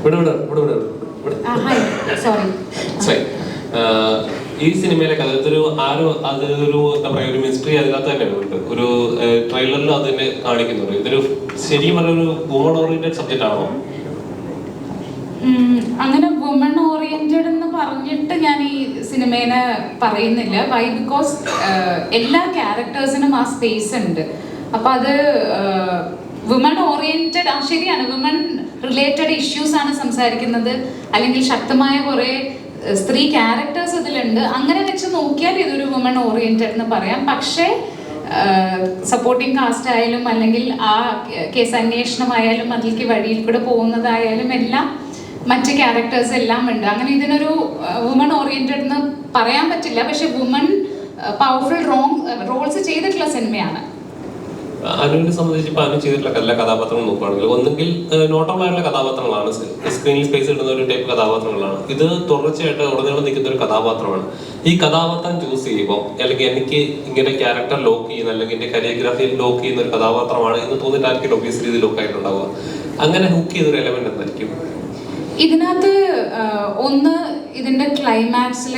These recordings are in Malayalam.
ഇവിടെ ഇവിടെ ഇവിടെ ഇവിടെ ഇവിടെ. സോറി. ഈ സിനിമയിലെ കഥ ഇതൊരു ആരോ അതൊരു എന്താ പറയുക ഒരു മിസ്റ്ററി അതിനകത്ത് തന്നെ ഉണ്ട് ഒരു ട്രെയിലറിൽ അത് തന്നെ കാണിക്കുന്നുണ്ട് ഇതൊരു ശരിക്കും പറഞ്ഞ ഒരു വുമൺ ഓറിയന്റഡ് സബ്ജക്റ്റ് ആണോ? അങ്ങനെ വുമൺ ഓറിയന്റഡ് എന്ന് പറഞ്ഞിട്ട് ഞാൻ ഈ സിനിമേനെ പറയുന്നില്ല. വൈ ബിക്കോസ് എല്ലാ ക്യാരക്ടേഴ്സിനും ആ സ്പേസ് ഉണ്ട്. അപ്പൊ അത് വുമൺ ഓറിയന്റഡ് ആ ശരിയാണ്. വുമൺ റിലേറ്റഡ് ഇഷ്യൂസ് ആണ് സംസാരിക്കുന്നത്. അല്ലെങ്കിൽ ശക്തമായ കുറെ സ്ത്രീ ക്യാരക്ടേഴ്സ് ഇതിലുണ്ട്. അങ്ങനെ വെച്ച് നോക്കിയാൽ ഇതൊരു വുമൺ ഓറിയന്റഡ് എന്ന് പറയാം. പക്ഷേ സപ്പോർട്ടിംഗ് കാസ്റ്റ് ആയാലും അല്ലെങ്കിൽ ആ കേസ് അന്വേഷണമായാലും അതിലേക്ക് വഴിയിൽ കൂടെ പോകുന്നതായാലും എല്ലാം മറ്റ് ക്യാരക്ടേഴ്സ് എല്ലാം ഉണ്ട്. അങ്ങനെ ഇതിനൊരു വുമൺ ഓറിയന്റഡ് എന്ന് പറയാൻ പറ്റില്ല. പക്ഷെ വുമൺ പവർഫുൾ റോങ് റോൾസ് ചെയ്തിട്ടുള്ള സിനിമയാണ് അനുവിനെ സംബന്ധിച്ച് ഇപ്പൊ അനു ചെയ്തിട്ടുള്ള എല്ലാ കഥാപാത്രങ്ങളും നോക്കുകയാണെങ്കിൽ ഒന്നെങ്കിൽ നോട്ടബിൾ ആയിട്ടുള്ള കഥാപാത്രങ്ങളാണ് സ്ക്രീനിൽ സ്പേസ് കിട്ടുന്ന ഒരു ടൈപ്പ് കഥാപാത്രങ്ങളാണ്. ഇത് തുടർച്ചയായിട്ട് ഉടനീളം നിൽക്കുന്ന ഒരു കഥാപാത്രമാണ്. ഈ കഥാപാത്രം ചൂസ് ചെയ്യുമ്പോൾ അല്ലെങ്കിൽ എനിക്ക് ഇങ്ങനെ ക്യാരക്ടർ ലോക്ക് ചെയ്യുന്ന അല്ലെങ്കിൽ എന്റെ കരിയോഗ്രാഫിയിൽ ലോക്ക് ചെയ്യുന്ന ഒരു കഥാപാത്രമാണ് എന്ന് തോന്നിയിട്ടായിരിക്കും ഒബിയസ് രീതി ലോക്ക് ആയിട്ടുണ്ടാവുക. അങ്ങനെ ഹുക്ക് ചെയ്തൊരു എലമെന്റ് എന്തായിരിക്കും? ഇതിനകത്ത് ഒന്ന് ഇതിന്റെ ക്ലൈമാക്സിൽ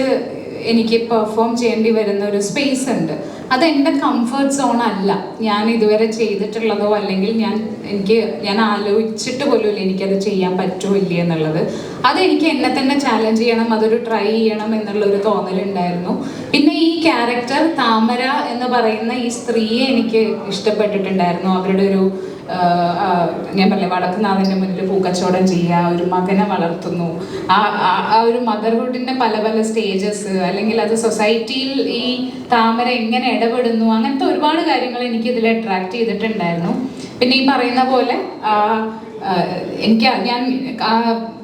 എനിക്ക് പെർഫോം ചെയ്യേണ്ടി വരുന്ന ഒരു സ്പേസ് ഉണ്ട്. അത് എന്റെ കംഫർട്ട് സോൺ അല്ല. ഞാൻ ഇതുവരെ ചെയ്തിട്ടുള്ളതോ അല്ലെങ്കിൽ ഞാൻ എനിക്ക് ഞാൻ ആലോചിച്ചിട്ട് പോലും എനിക്കത് ചെയ്യാൻ പറ്റുമോ ഇല്ല എന്നുള്ളത്. അത് എനിക്ക് എന്നെ തന്നെ ചാലഞ്ച് ചെയ്യണം അതൊരു ട്രൈ ചെയ്യണം എന്നുള്ള എന്നുള്ളൊരു തോന്നലുണ്ടായിരുന്നു. പിന്നെ ഈ ക്യാരക്ടർ താമര എന്ന് പറയുന്ന ഈ സ്ത്രീയെ എനിക്ക് ഇഷ്ടപ്പെട്ടിട്ടുണ്ടായിരുന്നു. അവരുടെ ഒരു ഞാൻ പറഞ്ഞില്ലേ വടക്കുനാഥന്റെ മുന്നിൽ പൂക്കച്ചവടം ചെയ്യുക ഒരു മകനെ വളർത്തുന്നു. ആ ആ- ഒരു മദർഹുഡിന്റെ പല പല സ്റ്റേജസ് അല്ലെങ്കിൽ അത് സൊസൈറ്റിയിൽ ഈ താമര എങ്ങനെ ഇടപെടുന്നു അങ്ങനത്തെ ഒരുപാട് കാര്യങ്ങൾ എനിക്ക് ഇതിൽ അട്രാക്ട് ചെയ്തിട്ടുണ്ടായിരുന്നു. പിന്നെ ഈ പറയുന്ന പോലെ എനിക്ക് ഞാൻ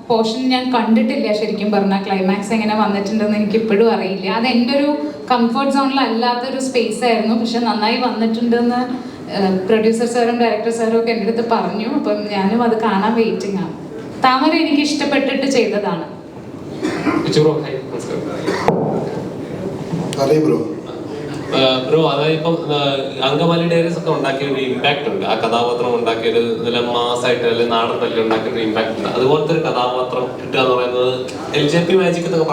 പോർഷൻ ഞാൻ കണ്ടിട്ടില്ല ശരിക്കും പറഞ്ഞാൽ ക്ലൈമാക്സ് എങ്ങനെ വന്നിട്ടുണ്ടെന്ന് എനിക്ക് ഇപ്പോഴും അറിയില്ല. അത് എന്റെ ഒരു കംഫർട്ട് സോണിലല്ലാത്തൊരു സ്പേസ് ആയിരുന്നു പക്ഷെ നന്നായി വന്നിട്ടുണ്ടെന്ന് പ്രൊഡ്യൂസർ സാറും ഡയറക്ടർ സാറും ഒക്കെ എന്റെ അടുത്ത് പറഞ്ഞു. അപ്പം ഞാനും അത് കാണാൻ വെയിറ്റിംഗ് ആണ്. താമര എനിക്ക് ഇഷ്ടപ്പെട്ടിട്ട് ചെയ്തതാണ്. ബ്രോ അതായത് ഇപ്പം അങ്കമാലി ഡയറീസ് ഒക്കെ ഉണ്ടാക്കിയ ഒരു ഇമ്പാക്ട് ഉണ്ട്. ആ കഥാപാത്രം ഉണ്ടാക്കിയ ഒരു നല്ല മാസായിട്ട് അല്ലെങ്കിൽ നാടൻ തല്ലി ഉണ്ടാക്കിയ ഒരു ഇമ്പാക്ട് ഉണ്ട്. അതുപോലത്തെ ഒരു കഥാപാത്രം കിട്ടുക എന്ന് പറയുന്നത് എൽ ജെ പി മാജിക് എന്നൊക്കെ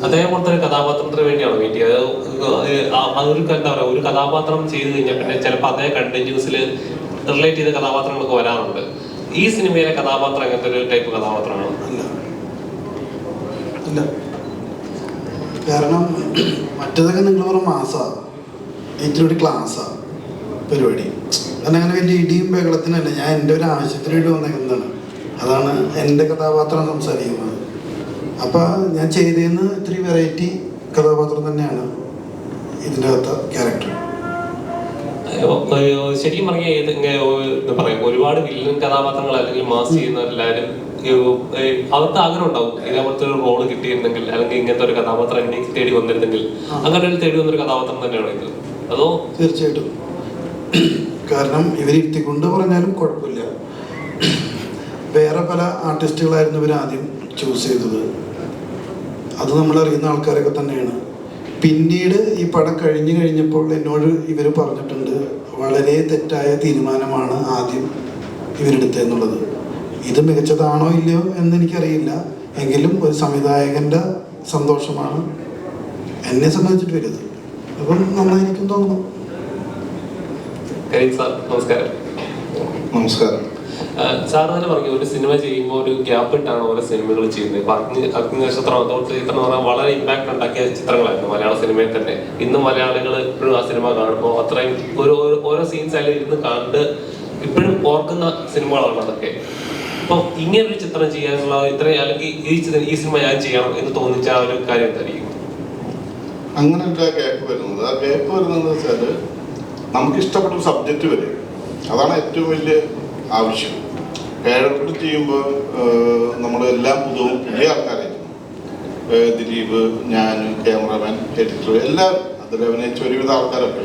പറയുന്നില്ലേ പോലത്തെ ഒരു കഥാപാത്രത്തിന് വേണ്ടിയാണ് വെയിറ്റ് ചെയ്യുക അതൊരു എന്താ പറയുക ഒരു കഥാപാത്രം ചെയ്ത് കഴിഞ്ഞാൽ പിന്നെ ചിലപ്പോൾ അതേ കണ്ടിന്യൂസിൽ റിലേറ്റ് ചെയ്ത കഥാപാത്രങ്ങളൊക്കെ വരാറുണ്ട്. ഈ സിനിമയിലെ കഥാപാത്രം അങ്ങനത്തെ ഒരു ടൈപ്പ് കഥാപാത്രമാണ് ഇല്ല. കാരണം മറ്റേതൊക്കെ നിങ്ങൾ പറഞ്ഞ മാസമാണ് ഇത്തിരി ക്ലാസ്സാണ് പരിപാടി. കാരണം അങ്ങനെ വലിയ ഇടിയും ബഹളത്തിനല്ല. ഞാൻ എന്റെ ഒരു ആവശ്യത്തിന് വേണ്ടി വന്നേക്കുന്നതാണ്. അതാണ് എന്റെ കഥാപാത്രം സംസാരിക്കുന്നത്. അപ്പോൾ ഞാൻ ചെയ്തതെന്ന് ഇത്തിരി വെറൈറ്റി കഥാപാത്രം തന്നെയാണ് ഇതിന്റെ അകത്ത് ക്യാരക്ടർ ശരിക്കും പറഞ്ഞാൽ ഏത് പറയാം ഒരു- എന്താ പറയാ ഒരുപാട് വില്ലൻ കഥാപാത്രങ്ങൾ അല്ലെങ്കിൽ മാസ് ചെയ്യുന്ന എല്ലാവരും അവർക്ക് ആഗ്രഹം ഉണ്ടാവും ഇതേപോലത്തെ ഒരു റോൾ കിട്ടിയിരുന്നെങ്കിൽ അല്ലെങ്കിൽ ഇങ്ങനത്തെ ഒരു കഥാപാത്രം എന്നെ തേടി വന്നിരുന്നെങ്കിൽ അങ്ങനെ ഒരു തേടി വന്നൊരു കഥാപാത്രം തന്നെയാണ് ഇത്? അതോ? തീർച്ചയായിട്ടും. കാരണം ഇവരിരുത്തിക്കൊണ്ട് പറഞ്ഞാലും കുഴപ്പമില്ല. വേറെ പല ആർട്ടിസ്റ്റുകളായിരുന്നു ഇവർ ആദ്യം ചൂസ് ചെയ്തത്. അത് നമ്മൾ അറിയുന്ന ആൾക്കാരൊക്കെ തന്നെയാണ്. പിന്നീട് ഈ പടം കഴിഞ്ഞു കഴിഞ്ഞപ്പോൾ എന്നോട് ഇവർ പറഞ്ഞിട്ടുണ്ട് വളരെ തെറ്റായ തീരുമാനമാണ് ആദ്യം ഇവരെടുത്തതെന്നുള്ളത് ഇത് മികച്ചതാണോ ഇല്ലയോ എന്ന് എനിക്കറിയില്ല. എങ്കിലും ഒരു സംവിധായകന്റെ സന്തോഷമാണ് എന്നെ സംബന്ധിച്ചിട്ട് വരുന്നത് അപ്പം നന്നായിരിക്കും തോന്നുന്നു. നമസ്കാരം. നമസ്കാരം. സാർ തന്നെ പറഞ്ഞു ഒരു സിനിമ ചെയ്യുമ്പോൾ ഒരു ഗ്യാപ്പ് ഇട്ടാണ് ഓരോ സിനിമകൾ ചെയ്യുന്നത്. ഇപ്പൊ അഗ്നി അഗ്നി നക്ഷത്രം അതോടത്തെ ചിത്രം എന്ന് പറഞ്ഞാൽ വളരെ ഇമ്പാക്ട് ഉണ്ടാക്കിയ ചിത്രങ്ങളായിരുന്നു മലയാള സിനിമയിൽ തന്നെ. ഇന്നും മലയാളികൾ ഇപ്പോഴും ആ സിനിമ കാണുമ്പോൾ അത്രയും ഒരു ഓരോ സീൻസ് അതിൽ ഇരുന്ന് കണ്ട് ഇപ്പോഴും ഓർക്കുന്ന സിനിമകളാണ് അതൊക്കെ. അപ്പം ഇങ്ങനൊരു ചിത്രം ചെയ്യാനുള്ള ഇത്രയും അല്ലെങ്കിൽ ഈ ഈ സിനിമ ഞാൻ ചെയ്യണം എന്ന് തോന്നിച്ച ആ ഒരു കാര്യം എന്തായിരിക്കും? അങ്ങനെ ഒരു ഗ്യാപ്പ് വരുന്നത്. ആ ഗ്യാപ്പ് വരുന്നത് വെച്ചാൽ നമുക്ക് ഇഷ്ടപ്പെട്ട സബ്ജക്റ്റ് വരെ. അതാണ് ഏറ്റവും വലിയ ആവശ്യം. കേരളത്തിൽ ചെയ്യുമ്പോൾ നമ്മളെല്ലാം പുതുവും പുതിയ ആൾക്കാരായിരുന്നു ദിലീപ് ഞാൻ ക്യാമറമാൻ എഡിറ്റർ എല്ലാം അതിൽ അഭിനയിച്ച ഒരുവിധ ആൾക്കാരൊക്കെ.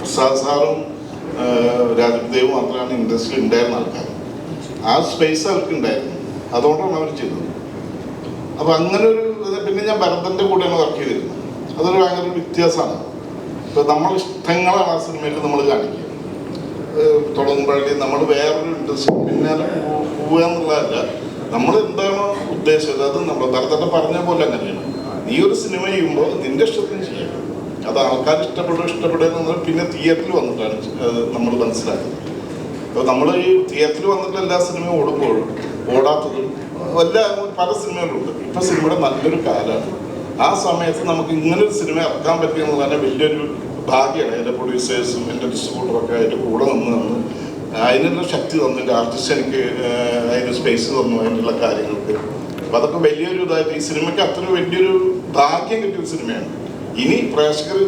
പ്രസാദ് സാറും രാജദേവും മാത്രമാണ് ഇൻഡസ്ട്രിയിൽ ഉണ്ടായിരുന്ന ആൾക്കാർ. ആ സ്പേസ് അവർക്ക് ഉണ്ടായിരുന്നു. അതുകൊണ്ടാണ് അവർ ചെയ്തത്. അപ്പോൾ അങ്ങനെ ഒരു പിന്നെ ഞാൻ ഭരതന്റെ കൂടെയാണ് വർക്ക് ചെയ്തിരുന്നത് അതൊരു ഭയങ്കര വ്യത്യാസമാണ്. ഇപ്പം നമ്മൾ ഇഷ്ടങ്ങളാണ് ആ സിനിമയിൽ നമ്മൾ കാണിക്കുക. ഏഹ് തുടങ്ങുമ്പോഴേ നമ്മൾ വേറൊരു ഇൻട്രസ്റ്റ് പിന്നാലെ പോവുക എന്നുള്ളതല്ല. നമ്മൾ എന്താണോ ഉദ്ദേശിച്ചത്? അത് നമ്മൾ തരത്തന്നെ പറഞ്ഞ പോലെ അങ്ങനെയാണ്. നീ ഒരു സിനിമ ചെയ്യുമ്പോൾ നിന്റെ ഇഷ്ടത്തിന് ചെയ്യാം. അത് ആൾക്കാർ ഇഷ്ടപ്പെടുക ഇഷ്ടപ്പെടുക പിന്നെ തിയേറ്ററിൽ വന്നിട്ടാണ് നമ്മൾ മനസ്സിലാക്കുന്നത്. അപ്പോൾ നമ്മൾ ഈ തിയേറ്ററിൽ വന്നിട്ട് എല്ലാ സിനിമയും ഓടുമ്പോഴും ഓടാത്തതും എല്ലാ പല സിനിമകളുണ്ട് ഇപ്പം സിനിമയുടെ നല്ലൊരു കാലമാണ്. ആ സമയത്ത് നമുക്ക് ഇങ്ങനെ ഒരു സിനിമ ഇറക്കാൻ പറ്റുക എന്നുള്ളതന്നെ വലിയൊരു ഭാഗ്യമാണ് എന്റെ പ്രൊഡ്യൂസേഴ്സും എന്റെ ഡിസ്ട്രിബ്യൂട്ടറും ഒക്കെ ആയിട്ട് കൂടെ നിന്ന് നിന്ന് അതിനുള്ള ശക്തി തന്നു എന്റെ ആർട്ടിസ്റ്റ് എനിക്ക് അതിന് സ്പേസ് തന്നു അതിനുള്ള കാര്യങ്ങൾക്ക്. അപ്പം അതൊക്കെ വലിയൊരു ഇതായിട്ട് ഈ സിനിമയ്ക്ക് അത്ര വലിയൊരു ഭാഗ്യം കിട്ടിയ സിനിമയാണ് ഇനി പ്രേക്ഷകർ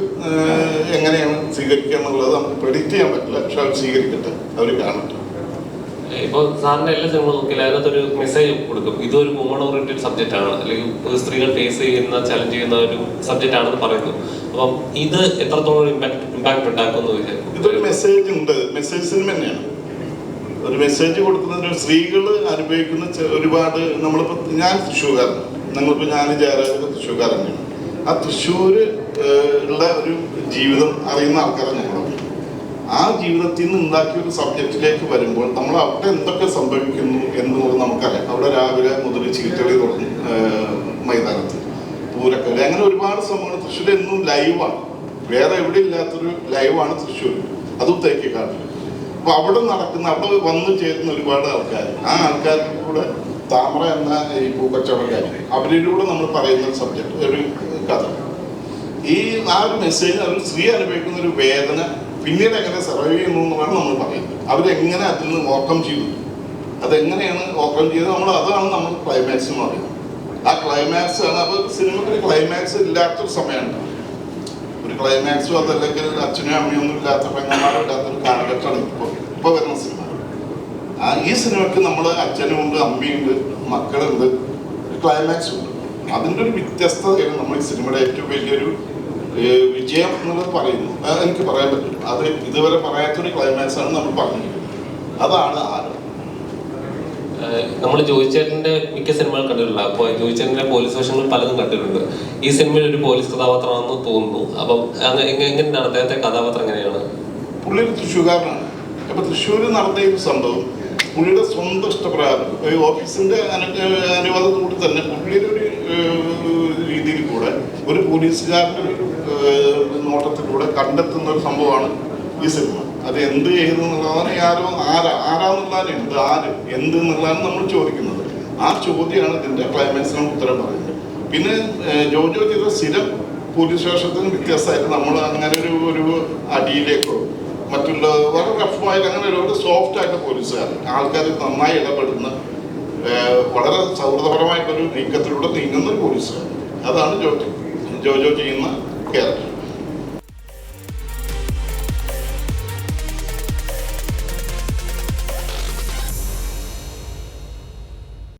എങ്ങനെയാണ് സ്വീകരിക്കുക എന്നുള്ളത് നമുക്ക് പ്രെഡിക്റ്റ് ചെയ്യാൻ പറ്റില്ല. പക്ഷെ അവർ സ്വീകരിക്കട്ടെ. അവർ കാണട്ടെ. ഇപ്പൊ സാറിന്റെ എല്ലാ സിനിമ നോക്കിയാൽ അതിനകത്തൊരു മെസ്സേജ് കൊടുക്കും. ഇതൊരു വുമൺ ഓറിയന്റഡ് സബ്ജക്റ്റ് ആണ്. അല്ലെങ്കിൽ സ്ത്രീകൾ ഫേസ് ചെയ്യുന്ന ചലഞ്ച് ചെയ്യുന്ന ഒരു സബ്ജക്റ്റ് ആണെന്ന് പറയുന്നു. അപ്പം ഇത് എത്രത്തോളം ഇമ്പാക്ട് ഇമ്പാക്ട് ഉണ്ടാക്കുന്നു ഇതൊരു മെസ്സേജ് ഉണ്ട്. മെസ്സേജ് സിനിമ തന്നെയാണ്. ഒരു മെസ്സേജ് കൊടുക്കുന്നതിന് സ്ത്രീകൾ അനുഭവിക്കുന്ന ഒരുപാട് നമ്മളിപ്പോൾ ഞാൻ തൃശ്ശൂർകാരൻ. നിങ്ങളിപ്പോ ഞാൻ ജയരാജൊക്കെ തൃശ്ശൂർകാരൻ തന്നെയാണ്. ആ തൃശ്ശൂർ ഉള്ള ഒരു ജീവിതം അറിയുന്ന ആൾക്കാരാണ് ആ ജീവിതത്തിൽ നിന്ന് ഉണ്ടാക്കിയ ഒരു സബ്ജക്റ്റിലേക്ക് വരുമ്പോൾ നമ്മൾ അവിടെ എന്തൊക്കെ സംഭവിക്കുന്നു എന്നുള്ളത് നമുക്കറിയാം. അവിടെ രാവിലെ മുതൽ ചീട്ടളി തുടങ്ങി മൈതാനത്ത്. പൂരക്കളി അങ്ങനെ ഒരുപാട് സംഭവങ്ങൾ തൃശ്ശൂർ എന്നും ലൈവാണ് വേറെ എവിടെ ഇല്ലാത്തൊരു ലൈവാണ് തൃശ്ശൂർ. അതും തേക്കിക്കാട്ടിൽ അപ്പൊ അവിടെ നടക്കുന്ന അവിടെ വന്നു ചേരുന്ന ഒരുപാട് ആൾക്കാർ ആ ആൾക്കാർക്ക് കൂടെ താമര എന്ന ഈ പൂക്കച്ചവടക്കാർ അവരിലൂടെ നമ്മൾ പറയുന്ന ഒരു സബ്ജക്റ്റ് ഒരു കഥ. ഈ ആ ഒരു മെസ്സേജ് അവർ സ്ത്രീ അനുഭവിക്കുന്ന ഒരു വേദന പിന്നീട് എങ്ങനെ സർവൈവ് ചെയ്യുന്നു എന്നാണ് നമ്മൾ പറയുന്നത്. അവരെങ്ങനെ അതിൽ നിന്ന് ഓവർകം ചെയ്തു? അതെങ്ങനെയാണ് ഓവർകം ചെയ്തത്? നമ്മൾ അതാണ് നമ്മൾ ക്ലൈമാക്സ് എന്ന് പറയുന്നത്. ആ ക്ലൈമാക്സ് ആണ് അപ്പോൾ സിനിമയ്ക്ക് ക്ലൈമാക്സ് ഇല്ലാത്തൊരു സമയമുണ്ട് ഒരു ക്ലൈമാക്സും അതല്ലെങ്കിൽ അച്ഛനും അമ്മയും ഒന്നും ഇല്ലാത്ത പെങ്ങന്മാരും ഇല്ലാത്തൊരു കാലഘട്ടമാണ് ഇപ്പോൾ ഇപ്പോൾ വരുന്ന സിനിമ ആ ഈ സിനിമയ്ക്ക് നമ്മൾ അച്ഛനും ഉണ്ട് അമ്മയുണ്ട് മക്കളുണ്ട്. ക്ലൈമാക്സ് ഉണ്ട്. അതിന്റെ ഒരു വ്യത്യസ്തതയാണ് നമ്മൾ ഈ സിനിമയുടെ ഏറ്റവും വലിയൊരു വിജയം എന്നുള്ളത് പറയുന്നു. എനിക്ക് പറയാൻ പറ്റും അത് ഇതുവരെ പറയാത്തൊരു ക്ലൈമാക്സ് ആണ് നമ്മൾ പറഞ്ഞിരിക്കുന്നത് അതാണ് ആരോ നമ്മൾ ജോയിച്ചേട്ടന്റെ മിക്ക സിനിമകൾ കണ്ടിട്ടുള്ള അപ്പോൾ ജോയിച്ചേട്ടന്റെ പോലീസ് വേഷങ്ങൾ പലതും കണ്ടിട്ടുണ്ട്. ഈ സിനിമയിൽ ഒരു പോലീസ് കഥാപാത്രമാണെന്ന് തോന്നുന്നു. അപ്പം എങ്ങനെയാണ് അദ്ദേഹത്തെ കഥാപാത്രം എങ്ങനെയാണ്? പുള്ളി ഒരു തൃശ്ശൂകാരനാണ് അപ്പം തൃശ്ശൂർ നടന്ന ഈ ഒരു സംഭവം പുള്ളിയുടെ സ്വന്തം ഇഷ്ടപ്രകാരം ഈ ഓഫീസിന്റെ അനു- അനുവാദത്തോട് തന്നെ പുള്ളിയുടെ ഒരു രീതിയിൽ കൂടെ ഒരു പോലീസുകാരന്റെ നോട്ടത്തിലൂടെ കണ്ടെത്തുന്ന ഒരു സംഭവമാണ് ഈ സിനിമ. അത് എന്ത് ചെയ്തു എന്നുള്ളതാണ് ആരോ ആരാ ആരാന്നുള്ളതാണ് എന്ത് ആര് എന്ത് എന്നുള്ളതാണ് നമ്മൾ ചോദിക്കുന്നത്. ആ ചോദ്യമാണ് ഇതിന്റെ ക്ലൈമാക്സ് നമുക്ക് ഉത്തരം പറയുന്നത്. പിന്നെ ജോജോ ചെയ്ത സ്ഥിരം പോലീസ് സ്റ്റേഷത്തിന് വ്യത്യാസമായിട്ട് നമ്മൾ അങ്ങനെ ഒരു ഒരു അടിയിലേക്കോ മറ്റുള്ള വളരെ റഫായിട്ട് അങ്ങനെ ഒരുപാട് സോഫ്റ്റ് ആയിട്ട് പോലീസുകാരൻ ആൾക്കാർ നന്നായി ഇടപെടുന്ന വളരെ സൗഹൃദപരമായിട്ടൊരു നീക്കത്തിലൂടെ നീങ്ങുന്ന ഒരു പോലീസുകാരൻ അതാണ് ജോജോ ജോജോ ചെയ്യുന്ന ക്യാരക്ടർ